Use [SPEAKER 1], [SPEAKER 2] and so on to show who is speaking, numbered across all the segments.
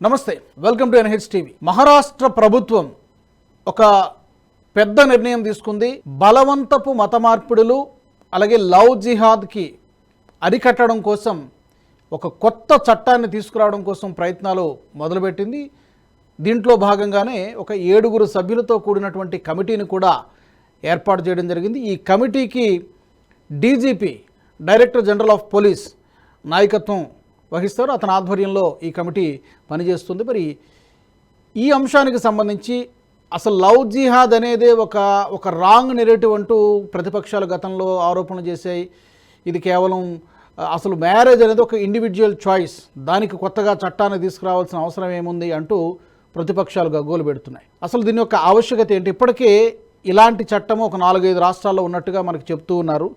[SPEAKER 1] నమస్తే welcome to NH TV. Maharashtra ప్రభుత్వం ఒక పెద్ద నిర్ణయం తీసుకుంది. బలవంతపు మత మార్పిడులు అలాగే లవ్ జిహాద్కి అరికట్టడం కోసం ఒక కొత్త చట్టాన్ని తీసుకురావడం కోసం ప్రయత్నాలు మొదలుపెట్టింది. దీంట్లో భాగంగానే ఒక ఏడుగురు సభ్యులతో కూడినటువంటి కమిటీని కూడా ఏర్పాటు చేయడం జరిగింది. ఈ కమిటీకి DGP director general of police నాయకత్వం వహిస్తారు అతని ఆధ్వర్యంలో ఈ కమిటీ పనిచేస్తుంది. మరి ఈ అంశానికి సంబంధించి అసలు లవ్ జిహాద్ అనేదే ఒక ఒక రాంగ్ నెరేటివ్ అంటూ ప్రతిపక్షాలు గతంలో ఆరోపణలు చేశాయి. ఇది కేవలం అసలు మ్యారేజ్ అనేది ఒక ఇండివిజువల్ చాయిస్ దానికి కొత్తగా చట్టాన్ని తీసుకురావాల్సిన అవసరం ఏముంది అంటూ ప్రతిపక్షాలు గగ్గోలు పెడుతున్నాయి. అసలు దీని యొక్క ఆవశ్యకత ఏంటి? ఇప్పటికే ఇలాంటి చట్టము ఒక నాలుగైదు రాష్ట్రాల్లో ఉన్నట్టుగా మనకు చెప్తూ ఉన్నారు.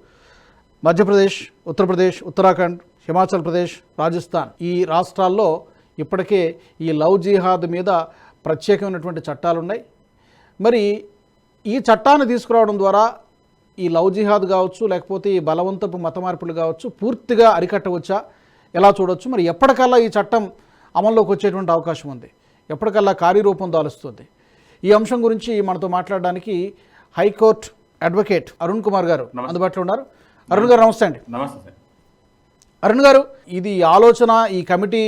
[SPEAKER 1] మధ్యప్రదేశ్ ఉత్తరప్రదేశ్ ఉత్తరాఖండ్ హిమాచల్ ప్రదేశ్ రాజస్థాన్ ఈ రాష్ట్రాల్లో ఇప్పటికే ఈ లవ్ జిహాద్ మీద ప్రత్యేకమైనటువంటి చట్టాలు ఉన్నాయి మరి ఈ చట్టాన్ని తీసుకురావడం ద్వారా ఈ లవ్ జిహాద్ కావచ్చు లేకపోతే ఈ బలవంతపు మత మార్పులు కావచ్చు పూర్తిగా అరికట్టవచ్చా? ఎలా చూడొచ్చు? మరి ఎప్పటికల్లా ఈ చట్టం అమల్లోకి వచ్చేటువంటి అవకాశం ఉంది. ఎప్పటికల్లా కార్యరూపం దాలుస్తుంది. ఈ అంశం గురించి మనతో మాట్లాడడానికి హైకోర్టు అడ్వకేట్ అరుణ్ కుమార్ గారు అందుబాటులో ఉన్నారు. అరుణ్ గారు నమస్తే అండి.
[SPEAKER 2] నమస్తే
[SPEAKER 1] అరుణ్ గారు ఇది ఆలోచన ఈ కమిటీ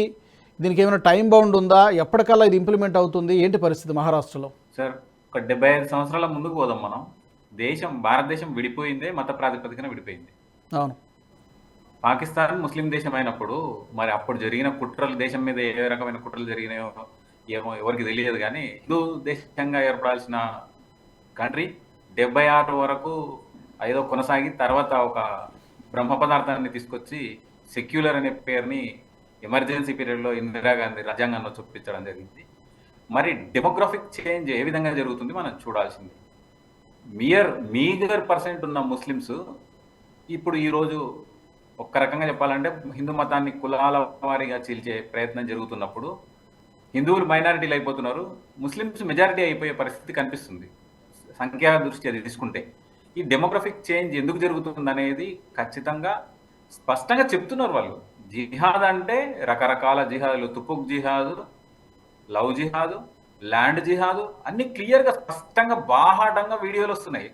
[SPEAKER 1] దీనికి ఏమైనా టైం బౌండ్ ఉందా? ఎప్పటికల్లా ఇది ఇంప్లిమెంట్ అవుతుంది? ఏంటి పరిస్థితి మహారాష్ట్రలో?
[SPEAKER 2] సార్ ఒక డెబ్బై ఐదు సంవత్సరాల ముందుకు పోదాం మనం. దేశం భారతదేశం విడిపోయిందే మత ప్రాతిపదికన విడిపోయింది.
[SPEAKER 1] అవును.
[SPEAKER 2] పాకిస్తాన్ ముస్లిం దేశం అయినప్పుడు మరి అప్పుడు జరిగిన కుట్రలు దేశం మీద ఏ రకమైన కుట్రలు జరిగినాయో ఏమో ఎవరికి తెలియదు కానీ హిందూ దేశంగా ఏర్పడాల్సిన కంట్రీ డెబ్బై ఆరు వరకు ఏదో కొనసాగి తర్వాత ఒక బ్రహ్మ పదార్థాన్ని తీసుకొచ్చి సెక్యులర్ అనే పేరుని ఎమర్జెన్సీ పీరియడ్లో ఇందిరాగాంధీ రాజ్యాంగంలో చూపించడం జరిగింది. మరి డెమోగ్రఫిక్ చేంజ్ ఏ విధంగా జరుగుతుంది మనం చూడాల్సింది. మియర్ మీగర్ పర్సెంట్ ఉన్న ముస్లిమ్స్ ఇప్పుడు ఈరోజు ఒక్క రకంగా చెప్పాలంటే హిందూ మతాన్ని కులాల వారీగా చీల్చే ప్రయత్నం జరుగుతున్నప్పుడు హిందువులు మైనారిటీలు అయిపోతున్నారు. ముస్లిమ్స్ మెజారిటీ అయిపోయే పరిస్థితి కనిపిస్తుంది. సంఖ్యా దృష్ట్యా తీసుకుంటే ఈ డెమోగ్రఫిక్ చేంజ్ ఎందుకు జరుగుతుంది అనేది ఖచ్చితంగా స్పష్టంగా చెప్తున్నారు వాళ్ళు. జిహాద్ అంటే రకరకాల జిహాదులు. తుపుక్ జిహాదు లవ్ జిహాదు ల్యాండ్ జిహాదు అన్ని క్లియర్గా స్పష్టంగా బాహాటంగా వీడియోలు వస్తున్నాయి.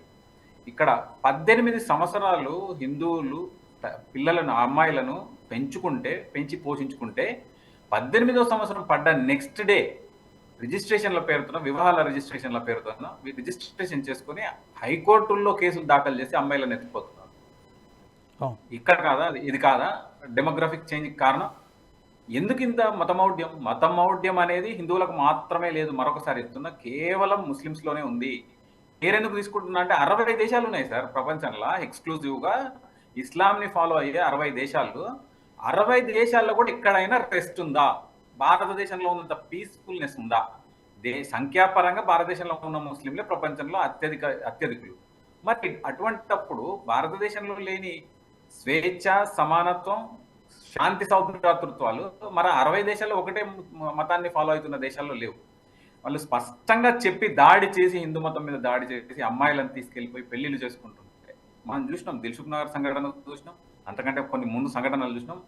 [SPEAKER 2] ఇక్కడ పద్దెనిమిది సంవత్సరాలు హిందువులు పిల్లలను అమ్మాయిలను పెంచుకుంటే పెంచి పోషించుకుంటే పద్దెనిమిదో సంవత్సరం పడ్డ నెక్స్ట్ డే రిజిస్ట్రేషన్ల పేరుతో వివాహాల రిజిస్ట్రేషన్ల పేరుతో రిజిస్ట్రేషన్ చేసుకుని హైకోర్టుల్లో కేసులు దాఖలు చేసి అమ్మాయిలను ఎత్తిపోతున్నారు. ఇక్కడ కాదా? ఇది కాదా? డెమోగ్రఫిక్ చేంజ్ కారణం? ఎందుకు ఇంత మతమౌఢ్యం? మతమౌఢ్యం అనేది హిందువులకు మాత్రమే లేదు. మరొకసారి ఇస్తున్నా కేవలం ముస్లిమ్స్లోనే ఉంది. పేరెందుకు తీసుకుంటున్నా అంటే అరవై దేశాలు ఉన్నాయి సార్ ప్రపంచంలో. ఎక్స్క్లూజివ్గా ఇస్లాంని ఫాలో అయ్యే అరవై దేశాలు. అరవై దేశాల్లో కూడా ఎక్కడైనా రెస్ట్ ఉందా? భారతదేశంలో ఉన్నంత పీస్ఫుల్నెస్ ఉందా? దే సంఖ్యాపరంగా భారతదేశంలో ఉన్న ముస్లింలే ప్రపంచంలో అత్యధిక అత్యధికులు. మరి అటువంటప్పుడు భారతదేశంలో లేని స్వేచ్ఛ సమానత్వం శాంతి సౌభ్రాతృత్వాలు మరి అరవై దేశాల్లో ఒకటే మతాన్ని ఫాలో అవుతున్న దేశాల్లో లేవు. వాళ్ళు స్పష్టంగా చెప్పి దాడి చేసి హిందూ మతం మీద దాడి చేసి అమ్మాయిలను తీసుకెళ్ళిపోయి పెళ్ళిళ్ళు చేసుకుంటుంటే మనం చూసినాం దిల్సుఖ్ నగర్ సంఘటన చూసినాం అంతకంటే కొన్ని ముందు సంఘటనలు చూసినాం.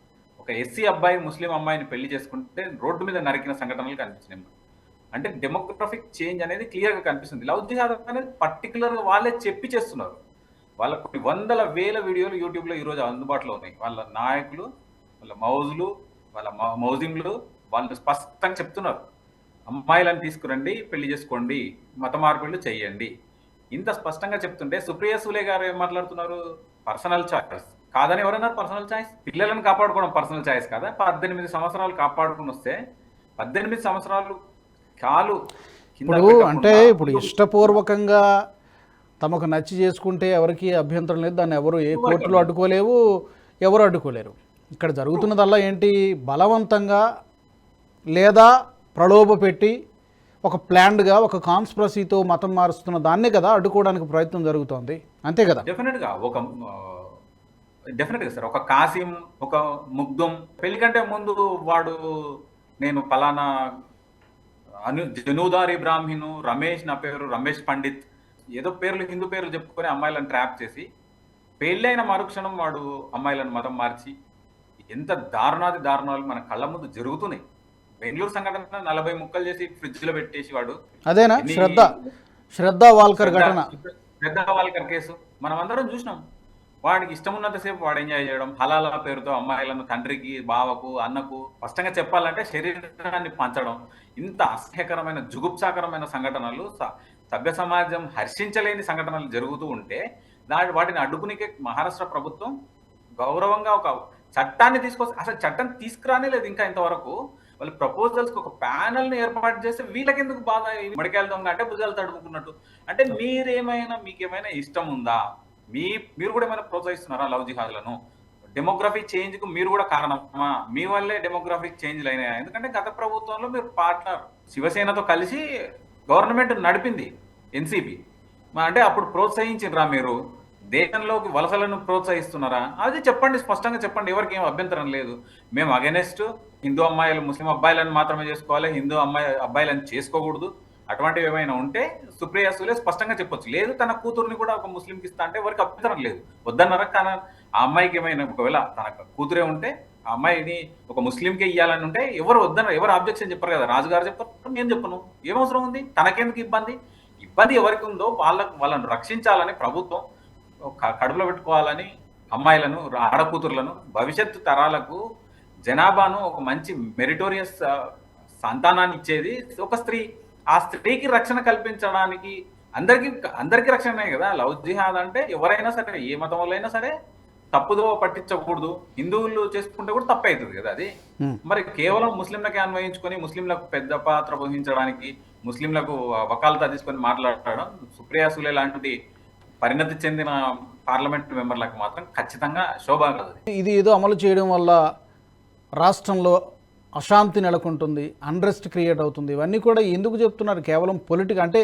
[SPEAKER 2] ఒక ఎస్సీ అబ్బాయి ముస్లిం అమ్మాయిని పెళ్ళి చేసుకుంటే రోడ్డు మీద నరికిన సంఘటనలు కనిపించినాయి అంటే డెమోగ్రఫిక్ చేంజ్ అనేది క్లియర్గా కనిపిస్తుంది. లవ్ జిహాద్ అనేది పర్టికులర్గా వాళ్ళే చెప్పి చేస్తున్నారు. వాళ్ళ కొన్ని వందల వేల వీడియోలు యూట్యూబ్లో ఈ రోజు అందుబాటులో ఉన్నాయి. వాళ్ళ నాయకులు వాళ్ళ మౌజులు వాళ్ళ మౌ- మౌజింలు వాళ్ళు స్పష్టంగా చెప్తున్నారు. అమ్మాయిలను తీసుకురండి పెళ్ళి చేసుకోండి మత మార్పులు చేయండి. ఇంత స్పష్టంగా చెప్తుంటే సుప్రియ సూలే గారు ఏం మాట్లాడుతున్నారు? Personal choice. కాదని ఎవరన్నారు పర్సనల్ చాయిస్? పిల్లలను కాపాడుకోవడం పర్సనల్ చాయిస్ కదా? పద్దెనిమిది సంవత్సరాలు కాపాడుకుని వస్తే పద్దెనిమిది సంవత్సరాలు కాలు
[SPEAKER 1] ఇప్పుడు అంటే ఇప్పుడు ఇష్టపూర్వకంగా తమకు నచ్చి చేసుకుంటే ఎవరికి అభ్యంతరం లేదు. దాన్ని ఎవరు ఏ కోర్టులో అడ్డుకోలేవు ఎవరు అడ్డుకోలేరు. ఇక్కడ జరుగుతున్నదల్లా ఏంటి? బలవంతంగా లేదా ప్రలోభ పెట్టి ఒక ప్లాన్డ్గా ఒక కాన్స్ప్రసీతో మతం మారుస్తున్న దాన్నే కదా అడ్డుకోవడానికి ప్రయత్నం జరుగుతోంది. అంతే కదా?
[SPEAKER 2] డెఫినెట్గా ఒక డెఫినెట్గా సార్. ఒక కాసిం ఒక ముగ్ధం. పెళ్ళి కంటే ముందు వాడు నేను పలానా అను జనూదారి బ్రాహ్మణు రమేష్ నా పేరు రమేష్ పండిత్. ఏదో పేర్లు హిందూ పేర్లు చెప్పుకొని అమ్మాయిలను ట్రాప్ చేసి పెళ్ళైన మరుక్షణం వాడు అమ్మాయిలను మతం మార్చి ఎంత దారుణాది దారుణాలు మన కళ్ళ ముందు జరుగుతున్నాయి. బెంగళూరు సంఘటన నలభై ముక్కలు చేసి ఫ్రిడ్జ్లో పెట్టేసి వాడు
[SPEAKER 1] అదేనా? శ్రద్ధ శ్రద్ధ వాల్కర్ ఘటన.
[SPEAKER 2] పెద్ద వాల్కర్ కేసు. మనం అందరం చూసినాం. వాడికి ఇష్టం ఉన్నంతసేపు వాడు ఎంజాయ్ చేయడం హలాల పేరుతో అమ్మాయిలను తండ్రికి బావకు అన్నకు స్పష్టంగా చెప్పాలంటే శరీరాన్ని పంచడం ఇంత అసహ్యకరమైన జుగుప్సాకరమైన సంఘటనలు సభ్య సమాజం హర్షించలేని సంఘటనలు జరుగుతూ ఉంటే దాని వాటిని అడ్డుకునే మహారాష్ట్ర ప్రభుత్వం గౌరవంగా ఒక చట్టాన్ని తీసుకొస్తే అసలు చట్టం తీసుకురానే లేదు ఇంకా ఇంతవరకు. వాళ్ళు ప్రపోజల్స్ ఒక ప్యానల్ని ఏర్పాటు చేస్తే వీళ్ళకి ఎందుకు బాధ మడికాయల దొంగ అంటే భుజాలు తడుపుకున్నట్టు అంటే మీరేమైనా మీకేమైనా ఇష్టం ఉందా? మీ మీరు కూడా ఏమైనా ప్రోత్సహిస్తున్నారా లవ్ జిహాద్లను? డెమోగ్రఫీ చేంజ్కు మీరు కూడా కారణమా? మీ వల్లే డెమోగ్రఫిక్ చేంజ్లు అయినాయా? ఎందుకంటే గత ప్రభుత్వంలో మీరు పార్ట్నర్ శివసేనతో కలిసి గవర్నమెంట్ నడిపింది ఎన్సీపీ. అంటే అప్పుడు ప్రోత్సహించినరా మీరు? దేశంలోకి వలసలను ప్రోత్సహిస్తున్నారా? అది చెప్పండి స్పష్టంగా చెప్పండి. ఎవరికి ఏం అభ్యంతరం లేదు. మేము అగెనెస్ట్ హిందూ అమ్మాయిలు ముస్లిం అబ్బాయిలను మాత్రమే చేసుకోవాలి. హిందూ అమ్మాయి అబ్బాయిలను చేసుకోకూడదు. అటువంటివి ఏమైనా ఉంటే సుప్రియ సూలే స్పష్టంగా చెప్పొచ్చు. లేదు తన కూతురుని కూడా ఒక ముస్లింకి ఇస్తా అంటే ఎవరికి అభ్యంతరం లేదు. వద్దన్నారా? కానీ ఆ అమ్మాయికి ఏమైనా ఒకవేళ తన కూతురే ఉంటే ఆ అమ్మాయిని ఒక ముస్లింకే ఇవ్వాలని ఉంటే ఎవరు వద్దన ఎవరు ఆబ్జెక్షన్ చెప్పరు కదా. రాజుగారు చెప్పారు నేను చెప్పను. ఏమవసరం ఉంది? తనకెందుకు ఇబ్బంది? ఇబ్బంది ఎవరికి ఉందో వాళ్ళకు వాళ్ళను రక్షించాలని ప్రభుత్వం కడుపులో పెట్టుకోవాలని అమ్మాయిలను ఆడకూతురులను భవిష్యత్తు తరాలకు జనాభాను ఒక మంచి మెరిటోరియస్ సంతానాన్ని ఇచ్చేది ఒక స్త్రీ. ఆ స్త్రీకి రక్షణ కల్పించడానికి అందరికి అందరికీ రక్షణనే కదా. లవ్ జిహాద్ అంటే ఎవరైనా సరే ఏ మతం అయినా సరే తప్పుదో పట్టించకూడదు. హిందువులు చేసుకుంటే కూడా తప్పే అవుతుంది కదా అది. మరి కేవలం ముస్లింలకే అన్వయించుకొని ముస్లింలకు పెద్ద పాత్ర వహించడానికి ముస్లింలకు వకాలతా తీసుకొని మాట్లాడడం సుప్రియా సులే లాంటి పరిణతి చెందిన పార్లమెంట్ మెంబర్లకు మాత్రం ఖచ్చితంగా శోభ
[SPEAKER 1] ఇది ఏదో అమలు చేయడం వల్ల రాష్ట్రంలో అశాంతి నెలకొంటుంది అన్రెస్ట్ క్రియేట్ అవుతుంది. ఇవన్నీ కూడా ఎందుకు చెప్తున్నారు? కేవలం పొలిటిక్ అంటే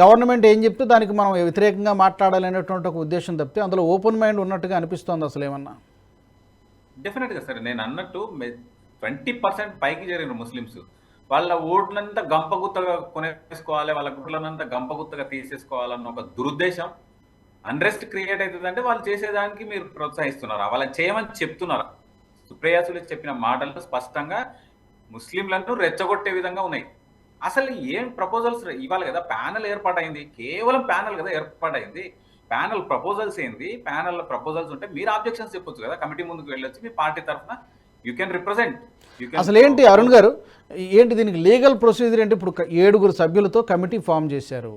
[SPEAKER 1] గవర్నమెంట్ ఏం చెప్తే దానికి మనం వ్యతిరేకంగా మాట్లాడాలనేటువంటి ఒక ఉద్దేశం తప్పితే అందులో ఓపెన్ మైండ్ ఉన్నట్టుగా అనిపిస్తోంది అసలు ఏమన్నా?
[SPEAKER 2] డెఫినెట్గా సార్ సరే నేను అన్నట్టు ట్వంటీ పర్సెంట్ పైకి జరిగిన ముస్లిమ్స్. వాళ్ళ ఓట్లంతా గంపగుత్తగా కొనేసుకోవాలి వాళ్ళ గుట్లనంతా గంపగుత్తగా తీసేసుకోవాలన్న ఒక దురుద్దేశం. అన్రెస్ట్ క్రియేట్ అవుతుందంటే వాళ్ళు చేసేదానికి మీరు ప్రోత్సహిస్తున్నారా వాళ్ళని చేయమని చెప్తున్నారా. సుప్రయాసులు చెప్పిన మాటలు స్పష్టంగా ముస్లింలను రెచ్చగొట్టే విధంగా ఉన్నాయి. అసలు ఏం ప్రపోజల్స్ ఇవ్వాలి కదా ప్యానల్ ఏర్పాటైంది. కేవలం ప్యానల్ కదా ఏర్పాటైంది. ప్యానల్ ప్రపోజల్స్ ఏంది? ప్యానల్ ప్రపోజల్స్ ఉంటే మీరు ఆబ్జెక్షన్స్ చెప్పొచ్చు కదా. కమిటీ ముందుకు వెళ్ళొచ్చు మీ పార్టీ తరఫున యూ కెన్ రిప్రజెంట్
[SPEAKER 1] అసలు ఏంటి అరుణ్ గారు? ఏంటి దీనికి లీగల్ ప్రొసీజర్ ఏంటి? ఇప్పుడు ఏడుగురు సభ్యులతో కమిటీ ఫామ్ చేశారు.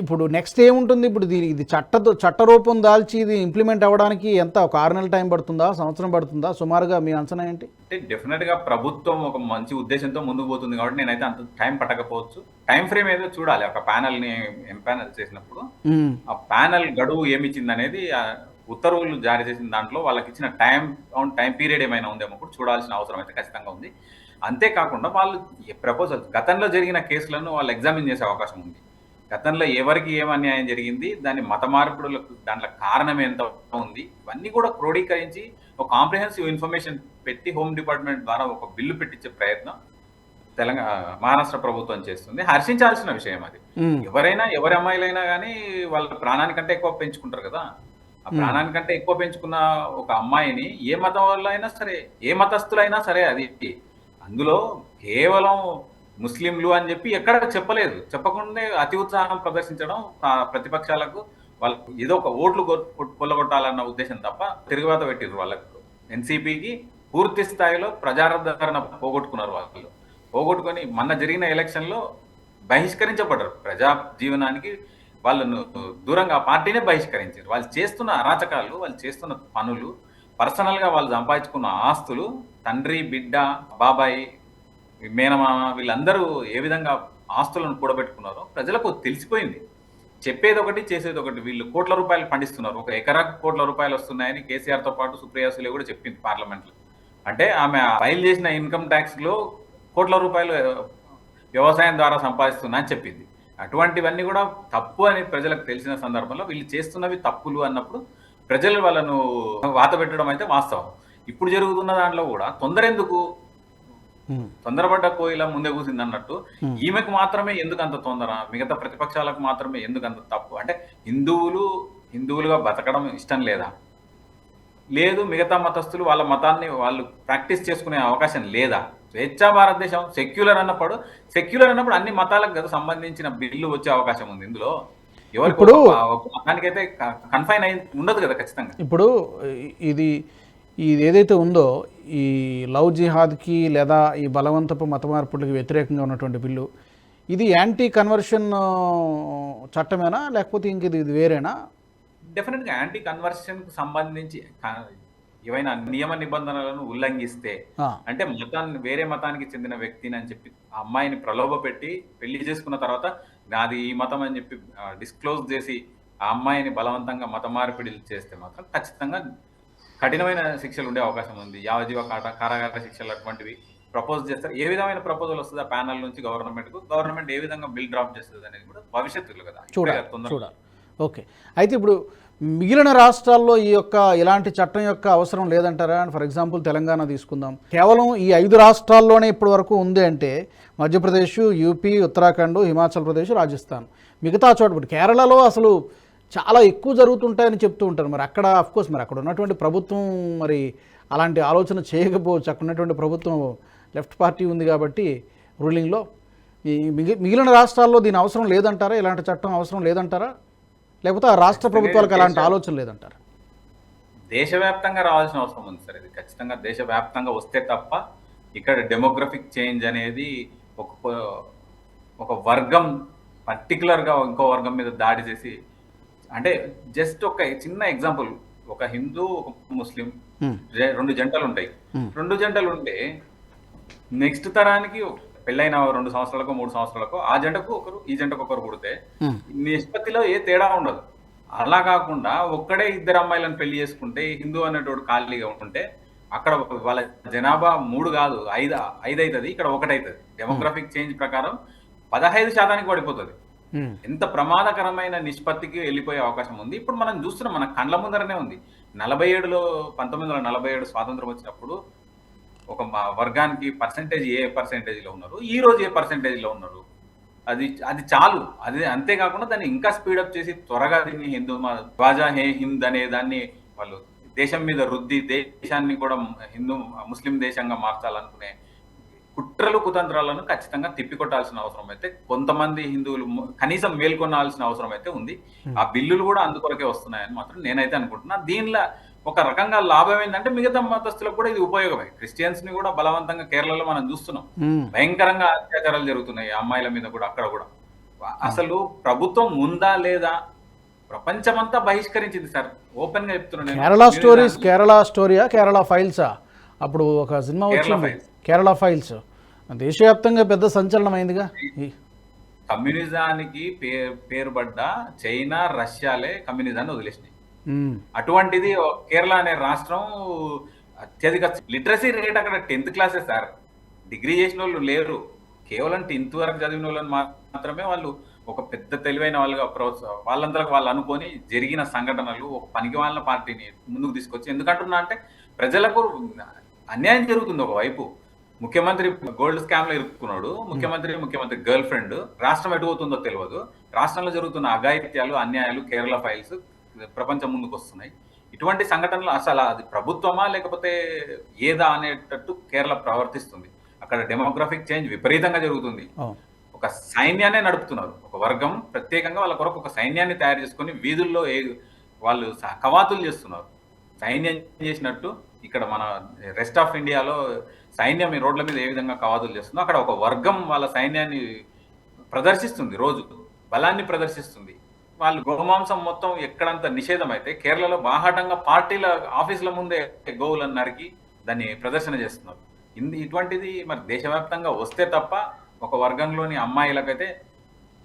[SPEAKER 1] ఇప్పుడు నెక్స్ట్ ఏముంటుంది? ఇప్పుడు దీని ఇది చట్ట చట్టరూపం దాల్చి ఇది ఇంప్లిమెంట్ అవ్వడానికి ఎంత ఒక ఆరు నెలల టైం పడుతుందా? సంవత్సరం పడుతుందా? సుమారుగా మీ అంచనా ఏంటి?
[SPEAKER 2] అంటే డెఫినెట్గా ప్రభుత్వం ఒక మంచి ఉద్దేశంతో ముందుకు పోతుంది కాబట్టి నేనైతే అంత టైం పట్టకపోవచ్చు. టైం ఫ్రేమ్ ఏదో చూడాలి. ఒక ప్యానల్ని ఎంపానల్ చేసినప్పుడు. ఆ ప్యానల్ గడువు ఏమి ఇచ్చింది అనేది ఉత్తర్వులు జారీ చేసిన దాంట్లో వాళ్ళకి ఇచ్చిన టైం టైం పీరియడ్ ఏమైనా ఉందేమో కూడా చూడాల్సిన అవసరం అయితే ఖచ్చితంగా ఉంది. అంతేకాకుండా వాళ్ళు ప్రపోజల్ గతంలో జరిగిన కేసులను వాళ్ళు ఎగ్జామిన్ చేసే అవకాశం ఉంది. గతంలో ఎవరికి ఏం అన్యాయం జరిగింది దాని మత మార్పులకు దాంట్లో కారణం ఎంత ఉంది ఇవన్నీ కూడా క్రోడీకరించి ఒక కాంప్రిహెన్సివ్ ఇన్ఫర్మేషన్ పెట్టి హోమ్ డిపార్ట్మెంట్ ద్వారా ఒక బిల్లు పెట్టించే ప్రయత్నం తెలంగాణ మహారాష్ట్ర ప్రభుత్వం చేస్తుంది. హర్షించాల్సిన విషయం అది. ఎవరైనా ఎవరి అమ్మాయిలైనా కానీ వాళ్ళ ప్రాణానికంటే ఎక్కువ పెంచుకుంటారు కదా. ఆ ప్రాణానికంటే ఎక్కువ పెంచుకున్న ఒక అమ్మాయిని ఏ మతం వల్ల అయినా సరే ఏ మతస్థులైనా సరే అది. అందులో కేవలం ముస్లింలు అని చెప్పి ఎక్కడ చెప్పలేదు. చెప్పకుండా అతి ఉత్సాహం ప్రదర్శించడం ప్రతిపక్షాలకు వాళ్ళకు ఏదో ఒక ఓట్లు కొల్లగొట్టాలన్న ఉద్దేశం తప్ప తిరుగుబాత పెట్టిర్రు వాళ్ళకు. ఎన్సీపీకి పూర్తి స్థాయిలో ప్రజాదరణ పోగొట్టుకున్నారు వాళ్ళు. పోగొట్టుకొని మొన్న జరిగిన ఎలక్షన్లో బహిష్కరించబడ్డారు. ప్రజా జీవనానికి వాళ్ళను దూరంగా ఆ పార్టీనే బహిష్కరించారు. వాళ్ళు చేస్తున్న అరాచకాలు వాళ్ళు చేస్తున్న పనులు పర్సనల్గా వాళ్ళు సంపాదించుకున్న ఆస్తులు తండ్రి బిడ్డ బాబాయి మేనమామ వీళ్ళందరూ ఏ విధంగా ఆస్తులను కూడబెట్టుకున్నారో ప్రజలకు తెలిసిపోయింది. చెప్పేది ఒకటి చేసేది ఒకటి. వీళ్ళు కోట్ల రూపాయలు పండిస్తున్నారు. ఒక ఎకరాకు కోట్ల రూపాయలు వస్తున్నాయని కేసీఆర్తో పాటు సుప్రియా సులే కూడా చెప్పింది పార్లమెంట్లో. అంటే ఆమె ఫైల్ చేసిన ఇన్కమ్ ట్యాక్స్లో కోట్ల రూపాయలు వ్యవసాయం ద్వారా సంపాదిస్తున్నా అని చెప్పింది. అటువంటివన్నీ కూడా తప్పు అని ప్రజలకు తెలిసిన సందర్భంలో వీళ్ళు చేస్తున్నవి తప్పులు అన్నప్పుడు ప్రజలు వాళ్ళను వాత పెట్టడం అయితే వాస్తవం. ఇప్పుడు జరుగుతున్న దాంట్లో కూడా తొందర ఎందుకు తొందరపడ్డ కోయిల ముందే కూసింది అన్నట్టు. ఈమెకు మాత్రమే ఎందుకు అంత తొందర? మిగతా ప్రతిపక్షాలకు మాత్రమే ఎందుకు అంత తప్పు? అంటే హిందువులు హిందువులుగా బతకడం ఇష్టం లేదా? లేదు మిగతా మతస్థులు వాళ్ళ మతాన్ని వాళ్ళు ప్రాక్టీస్ చేసుకునే అవకాశం లేదా? స్వేచ్ఛా భారతదేశం సెక్యులర్ అన్నప్పుడు సెక్యులర్ అన్నప్పుడు అన్ని మతాలకు కదా సంబంధించిన బిల్లు వచ్చే అవకాశం ఉంది ఇందులో. ఒక మతానికైతే కన్ఫైన్ అయి ఉండదు కదా ఖచ్చితంగా.
[SPEAKER 1] ఇప్పుడు ఇది ఇది ఏదైతే ఉందో ఈ లవ్ జిహాద్కి లేదా ఈ బలవంతపు మత మార్పులకు వ్యతిరేకంగా ఉన్నటువంటి బిల్లు ఇది యాంటీ కన్వర్షన్ చట్టమేనా? లేకపోతే ఇంక ఇది ఇది వేరేనా?
[SPEAKER 2] డెఫినెట్గా యాంటీ కన్వర్షన్కు సంబంధించి ఏవైనా నియమ నిబంధనలను ఉల్లంఘిస్తే అంటే మతాన్ని వేరే మతానికి చెందిన వ్యక్తిని అని చెప్పి ఆ అమ్మాయిని ప్రలోభ పెట్టి పెళ్ళి చేసుకున్న తర్వాత నాది ఈ మతం అని చెప్పి డిస్క్లోజ్ చేసి ఆ అమ్మాయిని బలవంతంగా మత మార్పిడి చేస్తే మాత్రం ఖచ్చితంగా కఠినమైన శిక్షలు ఉండే అవకాశం ఉంది. యావజీవ కాట కారాగార శిక్షలు అటువంటివి ప్రపోజ్ చేస్తారు. ఏ విధమైన ప్రపోజల్ వస్తుంది ఆ ప్యానల్ నుంచి గవర్నమెంట్కు? గవర్నమెంట్ ఏ విధంగా బిల్ డ్రాప్ చేస్తుంది అనేది కూడా భవిష్యత్తులో కదా.
[SPEAKER 1] చూడాలి ఓకే. అయితే ఇప్పుడు మిగిలిన రాష్ట్రాల్లో ఈ యొక్క ఇలాంటి చట్టం యొక్క అవసరం లేదంటారా? ఫర్ ఎగ్జాంపుల్ తెలంగాణ తీసుకుందాం. కేవలం ఈ ఐదు రాష్ట్రాల్లోనే ఇప్పటి వరకు ఉంది అంటే మధ్యప్రదేశ్ యూపీ ఉత్తరాఖండ్ హిమాచల్ ప్రదేశ్ రాజస్థాన్ మిగతా చోట కేరళలో అసలు చాలా ఎక్కువ జరుగుతుంటాయని చెప్తూ ఉంటారు. మరి అక్కడ కోర్స్ మరి అక్కడ ఉన్నటువంటి ప్రభుత్వం మరి అలాంటి ఆలోచన చేయకపోవచ్చు. అక్కడ ఉన్నటువంటి ప్రభుత్వం లెఫ్ట్ పార్టీ ఉంది కాబట్టి రూలింగ్లో మిగిలిన రాష్ట్రాల్లో దీని అవసరం లేదంటారా? ఇలాంటి చట్టం అవసరం లేదంటారా? లేకపోతే ఆ రాష్ట్ర ప్రభుత్వాలకు అలాంటి ఆలోచన లేదంటారా?
[SPEAKER 2] దేశవ్యాప్తంగా రావాల్సిన అవసరం ఉంది సార్. ఇది ఖచ్చితంగా దేశవ్యాప్తంగా వస్తే తప్ప ఇక్కడ డెమోగ్రఫిక్ చేంజ్ అనేది ఒక ఒక వర్గం పర్టికులర్గా ఇంకో వర్గం మీద దాడి చేసి అంటే జస్ట్ ఒక చిన్న ఎగ్జాంపుల్ ఒక హిందూ ఒక ముస్లిం
[SPEAKER 1] Hmm.
[SPEAKER 2] రెండు జంటలు ఉంటాయి
[SPEAKER 1] Hmm.
[SPEAKER 2] రెండు జంటలు ఉంటే నెక్స్ట్ తరానికి పెళ్ళైన రెండు సంవత్సరాలకు మూడు సంవత్సరాలకు ఆ జంటకు ఒకరు ఈ జంటకు ఒకరు పుడితే
[SPEAKER 1] Hmm.
[SPEAKER 2] నిష్పత్తిలో ఏ తేడా ఉండదు అలా కాకుండా ఒక్కడే ఇద్దరు అమ్మాయిలను పెళ్ళి చేసుకుంటే హిందూ అనేటోడు ఖాళీగా ఉంటే అక్కడ వాళ్ళ జనాభా మూడు కాదు ఐదు ఐదు అవుతుంది ఇక్కడ ఒకటి అవుతుంది డెమోగ్రఫిక్ చేంజ్ ప్రకారం పదహైదు శాతానికి పడిపోతుంది.
[SPEAKER 1] Hmm.
[SPEAKER 2] ఎంత ప్రమాదకరమైన నిష్పత్తికి వెళ్ళిపోయే అవకాశం ఉంది. ఇప్పుడు మనం చూస్తున్నాం మన కండ్ల ముందరనే ఉంది. నలభై ఏడులో పంతొమ్మిది వందల నలభై ఏడు స్వాతంత్రం వచ్చినప్పుడు ఒక వర్గానికి పర్సంటేజ్ ఏ పర్సంటేజ్లో లో ఉన్నారు. ఈ రోజు ఏ పర్సంటేజ్లో లో ఉన్నారు? అది అది చాలు. అది అంతేకాకుండా దాన్ని ఇంకా స్పీడప్ చేసి త్వరగా దీన్ని హిందూ మా ధ్వజ హే హింద్ అనే దాన్ని వాళ్ళు దేశం మీద రుద్ది దేశాన్ని కూడా హిందూ ముస్లిం దేశంగా మార్చాలనుకునే కుట్రలు కుతంత్రాలను ఖచ్చితంగా తిప్పికొట్టాల్సిన అవసరం అయితే కొంతమంది హిందువులు కనీసం మేల్కొనాల్సిన అవసరం అయితే ఉంది. ఆ బిల్లులు కూడా అందుకొరకే వస్తున్నాయని మాత్రం నేనైతే అనుకుంటున్నా. దీనిలో ఒక రకంగా లాభం ఏంటంటే మిగతా మతస్థులకు కూడా ఇది ఉపయోగమే. క్రిస్టియన్స్ని కూడా బలవంతంగా కేరళలో మనం చూస్తున్నాం. భయంకరంగా అత్యాచారాలు జరుగుతున్నాయి అమ్మాయిల మీద కూడా అక్కడ కూడా. అసలు ప్రభుత్వం ఉందా లేదా? ప్రపంచమంతా బహిష్కరించింది సార్. ఓపెన్గా చెప్తున్నాను నేను.
[SPEAKER 1] కేరళ స్టోరీస్ కేరళ స్టోరీయా కేరళ ఫైల్సా? అప్పుడు ఒక సినిమా వచ్చింది. కేరళ ఫైల్స్. దేశవ్యాప్తంగా పెద్ద సంచలనం అయిందిగా? ఈ-
[SPEAKER 2] కమ్యూనిజానికి పేరు పేరుపడ్డ చైనా రష్యాలే కమ్యూనిజాన్ని వదిలేసినాయి. అటువంటిది కేరళ అనే రాష్ట్రం అత్యధిక లిటరసీ రేట్ అక్కడ టెన్త్ క్లాసే సార్. డిగ్రీ చేసిన వాళ్ళు లేరు. కేవలం టెన్త్ వరకు చదివిన వాళ్ళని మాత్రమే వాళ్ళు ఒక పెద్ద తెలివైన వాళ్ళుగా వాళ్ళందరికి వాళ్ళు అనుకొని జరిగిన సంఘటనలు ఒక పనికి వాళ్ళ పార్టీని ముందుకు తీసుకొచ్చి ఎందుకంటున్నా అంటే ప్రజలకు అన్యాయం జరుగుతుంది ఒకవైపు ముఖ్యమంత్రి గోల్డ్ స్కామ్లో ఇరుక్కున్నాడు. ముఖ్యమంత్రి ముఖ్యమంత్రి గర్ల్ ఫ్రెండ్ రాష్ట్రం ఎటుపోతుందో తెలియదు. రాష్ట్రంలో జరుగుతున్న అఘాయిత్యాలు అన్యాయాలు కేరళ ఫైల్స్ ప్రపంచం ముందుకు వస్తున్నాయి. ఇటువంటి సంఘటనలు అసలు అది ప్రభుత్వమా లేకపోతే ఏదా అనేటట్టు కేరళ ప్రవర్తిస్తుంది. అక్కడ డెమోగ్రఫిక్ చేంజ్ విపరీతంగా జరుగుతుంది. ఒక సైన్యాన్ని నడుపుతున్నారు. ఒక వర్గం ప్రత్యేకంగా వాళ్ళ కొరకు ఒక సైన్యాన్ని తయారు చేసుకొని వీధుల్లో ఏ వాళ్ళు కవాతులు చేస్తున్నారు. సైన్యం చేసినట్టు ఇక్కడ మన రెస్ట్ ఆఫ్ ఇండియాలో సైన్యం ఈ రోడ్ల మీద ఏ విధంగా కవాతులు చేస్తుందో అక్కడ ఒక వర్గం వాళ్ళ సైన్యాన్ని ప్రదర్శిస్తుంది రోజు. బలాన్ని ప్రదర్శిస్తుంది. వాళ్ళు గోమాంసం మొత్తం ఎక్కడంత నిషేధం అయితే కేరళలో బాహాటంగా పార్టీల ఆఫీసుల ముందే గోవులను నరికి దాన్ని ప్రదర్శన చేస్తున్నారు. ఇన్- ఇటువంటిది మరి దేశవ్యాప్తంగా వస్తే తప్ప ఒక వర్గంలోని అమ్మాయిలకైతే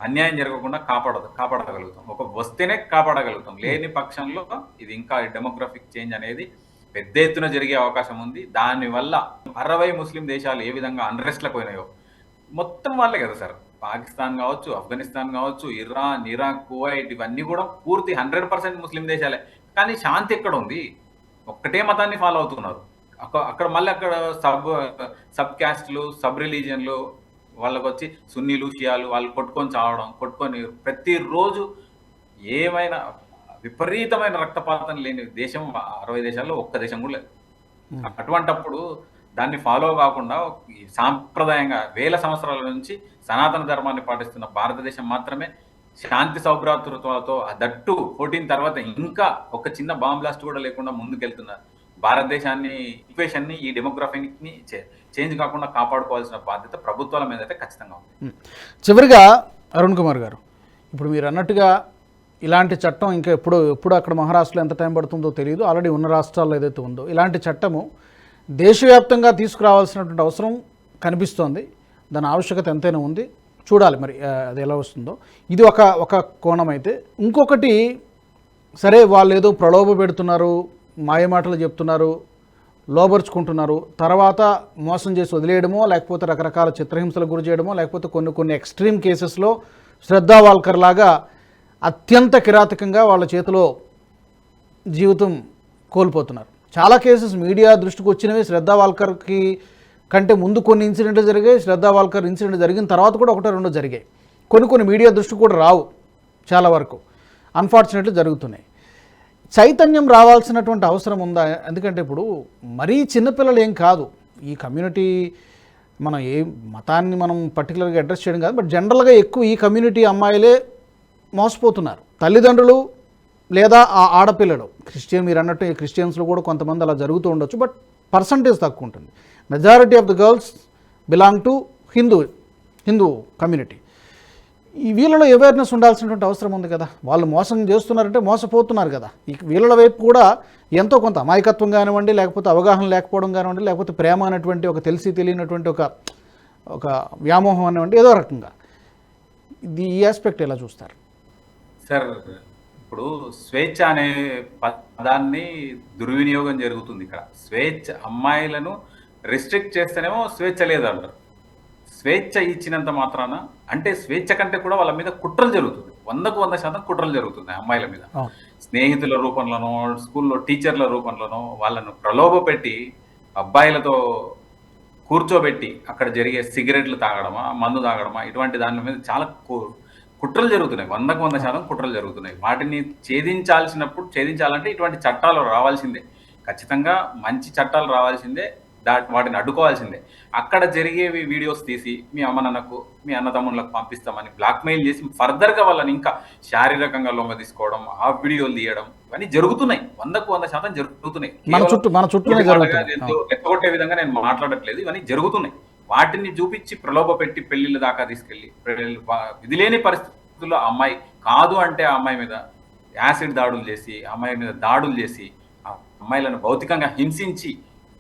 [SPEAKER 2] అన్యాయం జరగకుండా కాపాడదు కాపాడగలుగుతాం. ఒక వస్తేనే కాపాడగలుగుతాం. లేని పక్షంలో ఇది ఇంకా డెమోగ్రఫిక్ చేంజ్ అనేది పెద్ద ఎత్తున జరిగే అవకాశం ఉంది. దానివల్ల అరవై ముస్లిం దేశాలు ఏ విధంగా అన్రెస్ట్లకు పోయినాయో మొత్తం వాళ్ళే కదా సార్. పాకిస్తాన్ కావచ్చు ఆఫ్ఘనిస్తాన్ కావచ్చు ఇరాన్ ఇరాక్ కువైట్ ఇవన్నీ కూడా పూర్తి హండ్రెడ్ పర్సెంట్ ముస్లిం దేశాలే. కానీ శాంతి ఎక్కడ ఉంది? ఒక్కటే మతాన్ని ఫాలో అవుతున్నారు. అక్క- అక్కడ మళ్ళీ అక్కడ సబ్ సబ్ క్యాస్ట్లు సబ్ రిలీజియన్లు వాళ్ళకి వచ్చి సున్నీలు షియాలు వాళ్ళు కొట్టుకొని చావడం కొట్టుకొని ప్రతిరోజు ఏమైనా విపరీతమైన రక్తపాతం లేని దేశం అరవై దేశాల్లో ఒక్క దేశం కూడా లేదు. అటువంటప్పుడు దాన్ని ఫాలో కాకుండా సాంప్రదాయంగా వేల సంవత్సరాల నుంచి సనాతన ధర్మాన్ని పాటిస్తున్న భారతదేశం మాత్రమే శాంతి సౌభ్రాతృత్వాలతో ఆ దట్టు ఫోర్టీన్ తర్వాత ఇంకా ఒక చిన్న బాంబ్ బ్లాస్ట్ కూడా లేకుండా ముందుకెళ్తున్న భారతదేశాన్ని ఈక్వేషన్ని ఈ డెమోగ్రఫీని చేంజ్ కాకుండా కాపాడుకోవాల్సిన బాధ్యత ప్రభుత్వాల మీద అయితే ఖచ్చితంగా ఉంది.
[SPEAKER 1] చివరిగా అరుణ్ కుమార్ గారు ఇప్పుడు మీరు అన్నట్టుగా ఇలాంటి చట్టం ఇంకా ఎప్పుడు ఎప్పుడు అక్కడ మహారాష్ట్రలో ఎంత టైం పడుతుందో తెలియదు ఆల్రెడీ ఉన్న రాష్ట్రాల్లో ఏదైతే ఉందో ఇలాంటి చట్టము దేశవ్యాప్తంగా తీసుకురావాల్సినటువంటి అవసరం కనిపిస్తోంది. దాని ఆవశ్యకత ఎంతైనా ఉంది. చూడాలి మరి అది ఎలా వస్తుందో. ఇది ఒక ఒక కోణం అయితే. ఇంకొకటి సరే వాళ్ళు ఏదో ప్రలోభ పెడుతున్నారు మాయమాటలు చెప్తున్నారు లోబరుచుకుంటున్నారు తర్వాత మోసం చేసి వదిలేయడమో లేకపోతే రకరకాల చిత్రహింసలకు గురి చేయడమో లేకపోతే కొన్ని కొన్ని ఎక్స్ట్రీమ్ కేసెస్లో శ్రద్ధా వాల్కర్ లాగా అత్యంత కిరాతకంగా వాళ్ళ చేతిలో జీవితం కోల్పోతున్నారు. చాలా కేసెస్ మీడియా దృష్టికి వచ్చినవి. శ్రద్ధా వాల్కర్కి కంటే ముందు కొన్ని ఇన్సిడెంట్లు జరిగాయి. శ్రద్ధా వాల్కర్ ఇన్సిడెంట్ జరిగిన తర్వాత కూడా ఒకటో రెండో జరిగాయి. కొన్ని కొన్ని మీడియా దృష్టికి కూడా రావు చాలా వరకు. అన్ఫార్చునేట్లీ జరుగుతున్నాయి. చైతన్యం రావాల్సినటువంటి అవసరం ఉందా? ఎందుకంటే ఇప్పుడు మరీ చిన్నపిల్లలు ఏం కాదు. ఈ కమ్యూనిటీ మనం ఏ మతాన్ని మనం పర్టికులర్గా అడ్రస్ చేయడం కాదు. బట్ జనరల్గా ఎక్కువ ఈ కమ్యూనిటీ అమ్మాయిలే మోసపోతున్నారు. తల్లిదండ్రులు లేదా ఆ ఆడపిల్లలు క్రిస్టియన్ మీరు అన్నట్టు క్రిస్టియన్స్లో కూడా కొంతమంది అలా జరుగుతూ ఉండొచ్చు బట్ పర్సంటేజ్ తక్కువ ఉంటుంది. Majority of the girls belong to Hindu Hindu community ఈ వీళ్ళలో అవేర్నెస్ ఉండాల్సినటువంటి అవసరం ఉంది కదా. వాళ్ళు మోసం చేస్తున్నారంటే మోసపోతున్నారు కదా. ఈ వీళ్ళ వైపు కూడా ఎంతో కొంత అమాయకత్వం కానివ్వండి లేకపోతే అవగాహన లేకపోవడం కానివ్వండి లేకపోతే ప్రేమ అనేటువంటి ఒక తెలిసి తెలియనటువంటి ఒక ఒక వ్యామోహం అనివ్వండి ఏదో రకంగా. ఇది ఈ ఆస్పెక్ట్ ఎలా చూస్తారు?
[SPEAKER 2] సార్ ఇప్పుడు స్వేచ్ఛ అనే పదాన్ని దుర్వినియోగం జరుగుతుంది ఇక్కడ. స్వేచ్ఛ అమ్మాయిలను రిస్ట్రిక్ట్ చేస్తేనేమో స్వేచ్ఛ లేదంటారు. స్వేచ్ఛ ఇచ్చినంత మాత్రాన అంటే స్వేచ్ఛ కంటే కూడా వాళ్ళ మీద కుట్రలు జరుగుతుంది. వందకు వంద శాతం కుట్రలు జరుగుతున్నాయి అమ్మాయిల మీద. స్నేహితుల రూపంలోనో స్కూల్లో టీచర్ల రూపంలోనో వాళ్ళను ప్రలోభ పెట్టి అబ్బాయిలతో కూర్చోబెట్టి అక్కడ జరిగే సిగరెట్లు తాగడమా మందు తాగడమా ఇటువంటి దాని మీద చాలా కుట్రలు జరుగుతున్నాయి. వందకు వంద శాతం కుట్రలు జరుగుతున్నాయి. వాటిని ఛేదించాల్సినప్పుడు ఛేదించాలంటే ఇటువంటి చట్టాలు రావాల్సిందే. ఖచ్చితంగా మంచి చట్టాలు రావాల్సిందే. దా వాటిని అడ్డుకోవాల్సిందే. అక్కడ జరిగేవి వీడియోస్ తీసి మీ అమ్మ నాన్నకు మీ అన్నదమ్ములకు పంపిస్తామని బ్లాక్మెయిల్ చేసి ఫర్దర్గా వాళ్ళని ఇంకా శారీరకంగా లొంగ తీసుకోవడం ఆ వీడియోలు తీయడం ఇవన్నీ జరుగుతున్నాయి. వందకు వంద శాతం జరుగుతున్నాయి.
[SPEAKER 1] మన చుట్టూ మన చుట్టూనే జరుగుతుంది
[SPEAKER 2] ఎంతో రెచ్చగొట్టే విధంగా నేను మాట్లాడట్లేదు. ఇవన్నీ జరుగుతున్నాయి. వాటిని చూపించి ప్రలోభ పెట్టి పెళ్ళిళ్ళ దాకా తీసుకెళ్ళి పెళ్ళిళ్ళు విధి లేని పరిస్థితుల్లో అమ్మాయి కాదు అంటే ఆ అమ్మాయి మీద యాసిడ్ దాడులు చేసి అమ్మాయి మీద దాడులు చేసి ఆ అమ్మాయిలను భౌతికంగా హింసించి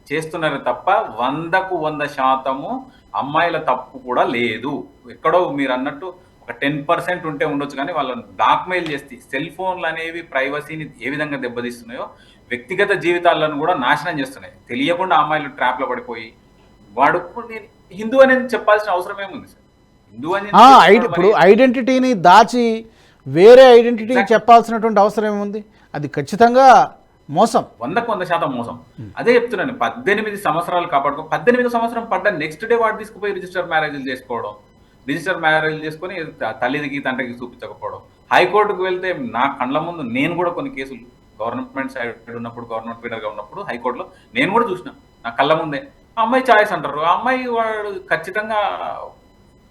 [SPEAKER 2] చేస్తున్నారు తప్ప వందకు వంద శాతము అమ్మాయిల తప్పు కూడా లేదు. ఎక్కడో మీరు అన్నట్టు ఒక టెన్ పర్సెంట్ ఉంటే ఉండొచ్చు కానీ వాళ్ళని బ్లాక్మెయిల్ చేస్తే సెల్ ఫోన్లు అనేవి ప్రైవసీని ఏ విధంగా దెబ్బతీస్తున్నాయో వ్యక్తిగత జీవితాలను కూడా నాశనం చేస్తున్నాయి. తెలియకుండా అమ్మాయిలు ట్రాప్లో పడిపోయి వాడు నేను హిందూ అనేది చెప్పాల్సిన అవసరం ఏముంది సార్? హిందూ అని
[SPEAKER 1] ఇప్పుడు ఐడెంటిటీని దాచి వేరే ఐడెంటిటీ చెప్పాల్సినటువంటి అవసరం ఏముంది? అది ఖచ్చితంగా మోసం.
[SPEAKER 2] వందకు వంద శాతం మోసం. అదే చెప్తున్నాను పద్దెనిమిది సంవత్సరాలు కాపాడుకో పద్దెనిమిది సంవత్సరం పడ్డ నెక్స్ట్ డే వాడు తీసుకుపోయి రిజిస్టర్ మ్యారేజ్లు చేసుకోవడం రిజిస్టర్ మ్యారేజ్ చేసుకొని త- తల్లికి తండ్రికి చూపించకపోవడం. హైకోర్టుకు వెళ్తే నా కళ్ళ ముందు నేను కూడా కొన్ని కేసులు గవర్నమెంట్ సైడ్ ఉన్నప్పుడు గవర్నమెంట్ పీడర్గా ఉన్నప్పుడు హైకోర్టులో నేను కూడా చూసిన నా కళ్ళ ముందే. అమ్మాయి చాయిస్ అంటారు. ఆ అమ్మాయి వాడు ఖచ్చితంగా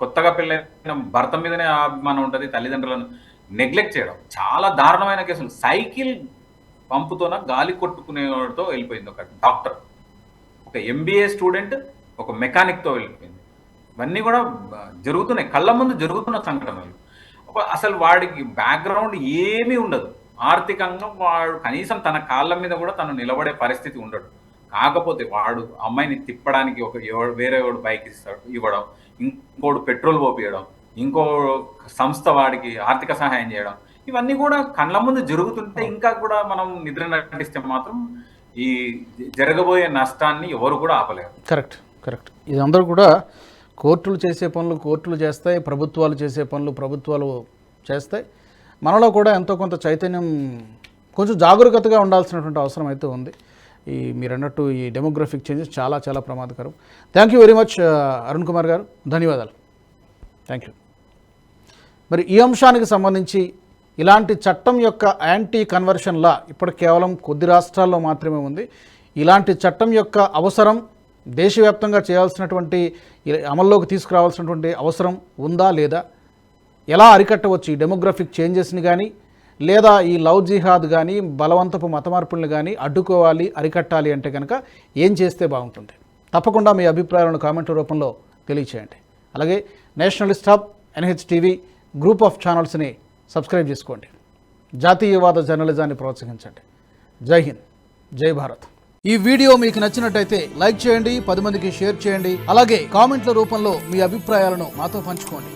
[SPEAKER 2] కొత్తగా పెళ్ళైన భర్త మీదనే అభిమానం ఉంటుంది తల్లిదండ్రులను నెగ్లెక్ట్ చేయడం. చాలా దారుణమైన కేసులు. సైకిల్ పంపుతోన గాలి కొట్టుకునేవాడితో వెళ్ళిపోయింది ఒక డాక్టర్. ఒక ఎంబీఏ స్టూడెంట్ ఒక మెకానిక్తో వెళ్ళిపోయింది. ఇవన్నీ కూడా జరుగుతున్నాయి. కళ్ళ ముందు జరుగుతున్న సంఘటనలు. అసలు వాడికి బ్యాక్గ్రౌండ్ ఏమీ ఉండదు. ఆర్థికంగా వాడు కనీసం తన కాళ్ళ మీద కూడా తను నిలబడే పరిస్థితి ఉండడు కాకపోతే వాడు అమ్మాయిని తిప్పడానికి ఒక వేరే వాడు బైక్ ఇస్తాడు ఇవ్వడం ఇంకోడు పెట్రోల్ పోపియడం ఇంకో సంస్థ వాడికి ఆర్థిక సహాయం చేయడం ఇవన్నీ కూడా కళ్ళ ముందు జరుగుతుంటే ఇంకా కూడా మనం నిద్ర నటిస్తే మాత్రం ఈ జరగబోయే నష్టాన్ని ఎవరు కూడా ఆపలేరు.
[SPEAKER 1] Correct correct. ఇదందరూ కూడా కోర్టులు చేసే పనులు కోర్టులు చేస్తాయి ప్రభుత్వాలు చేసే పనులు ప్రభుత్వాలు చేస్తాయి. మనలో కూడా ఎంతో కొంత చైతన్యం కొంచెం జాగరూకతగా ఉండాల్సినటువంటి అవసరం అయితే ఉంది. ఈ మీరు అన్నట్టు ఈ డెమోగ్రఫిక్ చేంజెస్ చాలా చాలా ప్రమాదకరం. Thank you very much Arun Kumar గారు. ధన్యవాదాలు. థ్యాంక్ యూ మరి ఈ అంశానికి సంబంధించి ఇలాంటి చట్టం యొక్క యాంటీ కన్వర్షన్ లా ఇప్పుడు కేవలం కొద్ది రాష్ట్రాల్లో మాత్రమే ఉంది. ఇలాంటి చట్టం యొక్క అవసరం దేశవ్యాప్తంగా చేయాల్సినటువంటి అమల్లోకి తీసుకురావాల్సినటువంటి అవసరం ఉందా లేదా? ఎలా అరికట్టవచ్చు ఈ డెమోగ్రఫిక్ చేంజెస్ని కానీ లేదా ఈ లవ్ జిహాద్ కానీ బలవంతపు మతమార్పులను కానీ అడ్డుకోవాలి అరికట్టాలి అంటే కనుక ఏం చేస్తే బాగుంటుంది? తప్పకుండా మీ అభిప్రాయాలను కామెంట్ రూపంలో తెలియచేయండి. అలాగే nationalist hub NH TV group of ఛానల్స్ని subscribe చేసుకోండి. జాతీయవాద జర్నలిజాన్ని ప్రోత్సహించండి. జై హింద్ జై భారత్. ఈ వీడియో మీకు నచ్చినట్టయితే లైక్ చేయండి పది మందికి షేర్ చేయండి. అలాగే కామెంట్ల రూపంలో మీ అభిప్రాయాలను మాతో పంచుకోండి.